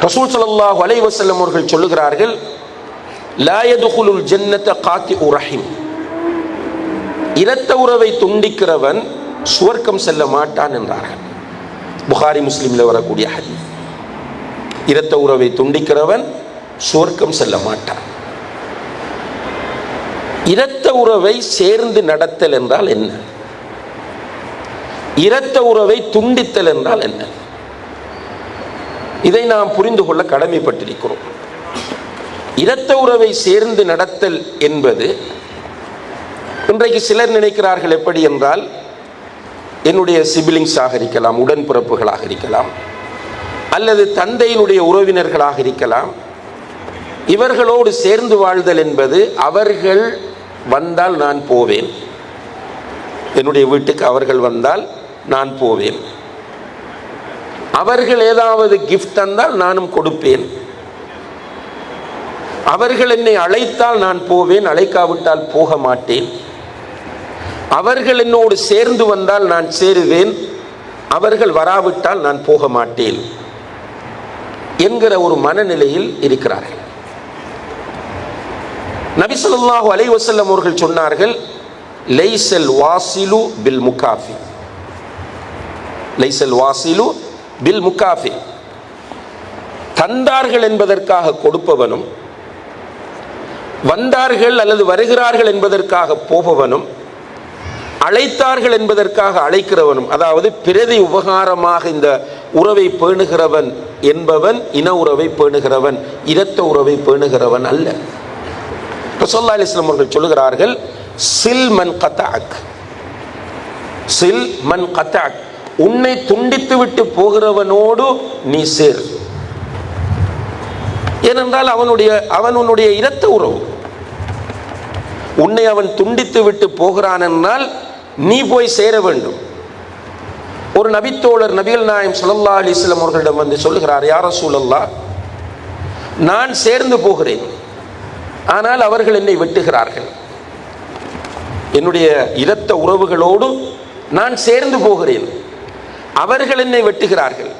ரசூல் சல்லாஹ் அலைவசல்லம் அவர்கள் சொல்லுகிறார்கள் லாயதுகுலுல் யதுகுலுல் காத்தி உரஹிம் இரத்த உறவை துண்டிக்கிறவன் சுவர்க்கம் செல்ல மாட்டான் என்றார்கள். புகாரி முஸ்லிம்ல வரக்கூடிய ஹதி இரத்த உறவை துண்டிக்கிறவன் சுவர்க்கம் செல்ல மாட்டான். இரத்த உறவை சேர்ந்து நடத்தல் என்றால் என்ன? இரத்த உறவை துண்டித்தல் என்றால் என்ன? இதை நாம் புரிந்து கொள்ள கடமைப்பட்டிருக்கிறோம். இரத்த உறவை சேர்ந்து நடத்தல் என்பது இன்றைக்கு சிலர் நினைக்கிறார்கள் எப்படி என்றால் என்னுடைய சிபிலிங்ஸாக இருக்கலாம் உடன்பிறப்புகளாக இருக்கலாம் அல்லது தந்தையினுடைய உறவினர்களாக இருக்கலாம். இவர்களோடு சேர்ந்து வாழ்தல் என்பது அவர்கள் வந்தால் நான் போவேன். என்னுடைய வீட்டுக்கு அவர்கள் வந்தால் நான் போவேன். அவர்கள் ஏதாவது கிஃப்ட் தந்தால் நானும் கொடுப்பேன். அவர்கள் என்னை அழைத்தால் நான் போவேன் அழைக்காவிட்டால் போக மாட்டேன். அவர்கள் என்னோடு சேர்ந்து வந்தால் நான் சேருவேன் அவர்கள் வராவிட்டால் நான் போக மாட்டேன் என்கிற ஒரு மனநிலையில் இருக்கிறார்கள். நபிசல்லாஹு அலைவசல்லம் அவர்கள் சொன்னார்கள் லைசல் வாசிலு பில் முகாஃபி. லைசல் வாசிலு பில் முகாஃபி தந்தார்கள் என்பதற்காக கொடுப்பவனும் வந்தார்கள் அல்லது வருகிறார்கள் என்பதற்காக போபவனும் அழைத்தார்கள் என்பதற்காக அழைக்கிறவனும் அதாவது பிரதி உபகாரமாக இந்த உறவை பேணுகிறவன் என்பவன் இன உறவை பேணுகிறவன் இரத்த உறவை பேணுகிறவன் அல்ல. ரசோல்லா அலிஸ்லாம் அவர்கள் சொல்லுகிறார்கள் சில் மன் கத்தாக் சில் மன் கத்தாக் உன்னை துண்டித்து விட்டு போகிறவனோடு நீ சேர். ஏனென்றால் அவனுடைய அவன் உன்னுடைய இரத்த உறவு. உன்னை அவன் துண்டித்து விட்டு போகிறான் என்றால் நீ போய் சேர வேண்டும். ஒரு நபித்தோழர் நபிகள் நாயம் சுல்லா அலிஸ்லாம் அவர்களிடம் வந்து சொல்லுகிறார் யார சூழல்லா நான் சேர்ந்து போகிறேன். ஆனால் அவர்கள் என்னை வெட்டுகிறார்கள். என்னுடைய இரத்த உறவுகளோடு நான் சேர்ந்து போகிறேன். அவர்கள் என்னை வெட்டுகிறார்கள்.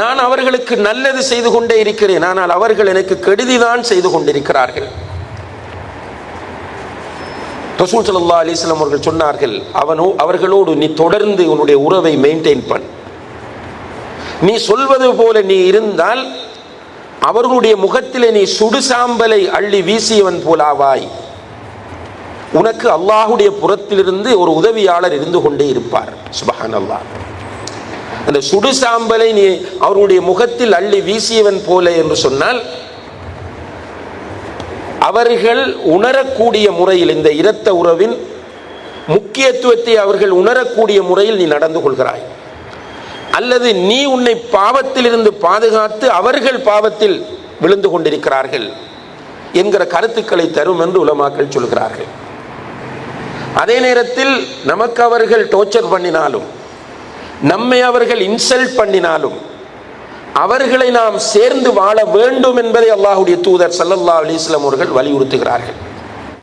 நான் அவர்களுக்கு நல்லது செய்து கொண்டே இருக்கிறேன். ஆனால் அவர்கள் எனக்கு கெடுதிதான் செய்து கொண்டிருக்கிறார்கள். ரசூல் சல்லா அலிஸ்லாம் அவர்கள் சொன்னார்கள் அவனோ அவர்களோடு நீ தொடர்ந்து உன்னுடைய உறவை மெயின்டைன் பண். நீ சொல்வது போல நீ இருந்தால் அவர்களுடைய முகத்திலே நீ சுடு சாம்பலை அள்ளி வீசியவன் போலாவாய். உனக்கு அல்லாஹுடைய புறத்திலிருந்து ஒரு உதவியாளர் இருந்து கொண்டே இருப்பார். சுபஹான் அல்லாஹ் அந்த சுடு சாம்பலை நீ அவருடைய முகத்தில் அள்ளி வீசியவன் போல என்று சொன்னால் அவர்கள் உணரக்கூடிய முறையில் இந்த இரத்த உறவின் முக்கியத்துவத்தை அவர்கள் உணரக்கூடிய முறையில் நீ நடந்து கொள்கிறாய். அல்லது நீ உன்னை பாவத்திலிருந்து பாதுகாத்து அவர்கள் பாவத்தில் விழுந்து கொண்டிருக்கிறார்கள் என்கிற கருத்துக்களை தரும் என்று உலமாக்கள் சொல்கிறார்கள். அதே நேரத்தில் நமக்கு அவர்கள் டோர்ச்சர் பண்ணினாலும் நம்மை அவர்கள் இன்சல்ட் பண்ணினாலும் அவர்களை நாம் சேர்ந்து வாழ வேண்டும் என்பதை அல்லாஹுடைய தூதர் சல்லல்லா அலிஸ்லாம் அவர்கள் வலியுறுத்துகிறார்கள்.